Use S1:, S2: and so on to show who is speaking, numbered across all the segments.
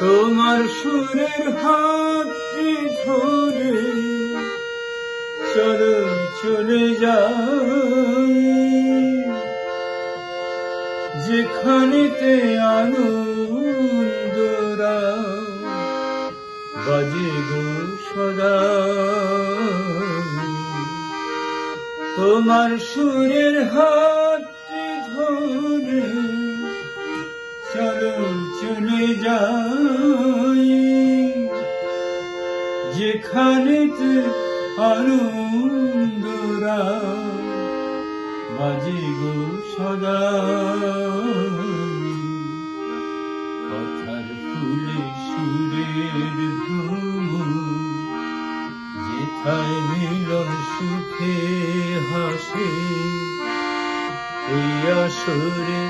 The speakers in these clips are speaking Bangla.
S1: তোমার সুরের হাত ধরে চলো চলে যাই। যেখানেতে আনন্দরা বাজে গো সদা। তোমার সুরের হাত ধরে চলো চলে যাই। যেখানেতে আনন্দরা বাজে গো সদা। কথার ফুলে সুরের যেথায় মিলন সুখে হাসে, এই আসরে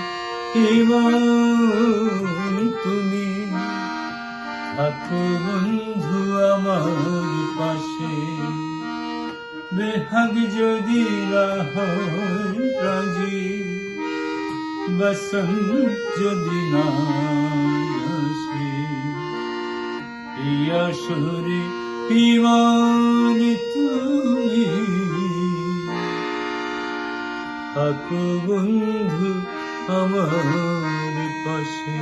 S1: ইমান তুমি। থাকো বন্ধু বেহাগ যদি রাজি বসন্ত যদি না আসে এই আসরে তুমি থাকো বন্ধু আমার পাশে।